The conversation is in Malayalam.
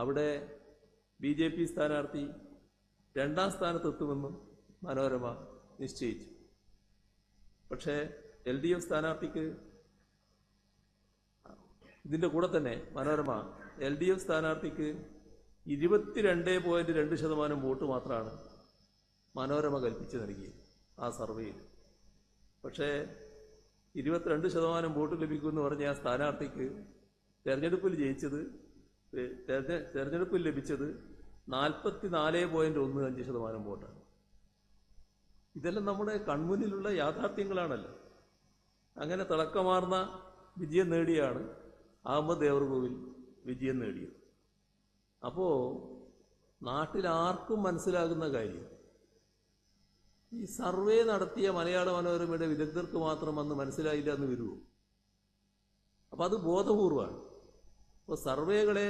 അവിടെ ബി ജെ പി സ്ഥാനാർത്ഥി രണ്ടാം സ്ഥാനത്തെത്തുമെന്നും മനോരമ നിശ്ചയിച്ചു. പക്ഷേ എൽ ഡി എഫ് സ്ഥാനാർത്ഥിക്ക് ഇതിന്റെ കൂടെ തന്നെ മനോരമ എൽ ഡി എഫ് സ്ഥാനാർത്ഥിക്ക് ഇരുപത്തിരണ്ട് പോയിന്റ് രണ്ട് ശതമാനം വോട്ട് മാത്രമാണ് മനോരമ കൽപ്പിച്ചു നൽകിയത് ആ സർവേയിൽ. പക്ഷേ ഇരുപത്തിരണ്ട് ശതമാനം വോട്ട് ലഭിക്കുമെന്ന് പറഞ്ഞ ആ സ്ഥാനാർത്ഥിക്ക് തെരഞ്ഞെടുപ്പിൽ ജയിച്ചത് തെരഞ്ഞെടുപ്പിൽ ലഭിച്ചത് നാൽപ്പത്തി നാല് പോയിന്റ് ഒന്ന് അഞ്ച് ശതമാനം വോട്ടാണ്. ഇതെല്ലാം നമ്മുടെ കൺമുന്നിലുള്ള യാഥാർത്ഥ്യങ്ങളാണല്ലോ. അങ്ങനെ തിളക്കമാർന്ന വിജയം നേടിയാണ് അഹമ്മദ് ദേവർകോവിൽ വിജയം നേടിയത്. അപ്പോൾ നാട്ടിൽ ആർക്കും മനസ്സിലാകുന്ന കാര്യം ഈ സർവേ നടത്തിയ മലയാള മനോരമയുടെ വിദഗ്ധർക്ക് മാത്രം അന്ന് മനസ്സിലായില്ല എന്ന് വരുമോ അപ്പം അത് ബോധപൂർവമാണ്. അപ്പോൾ സർവേകളെ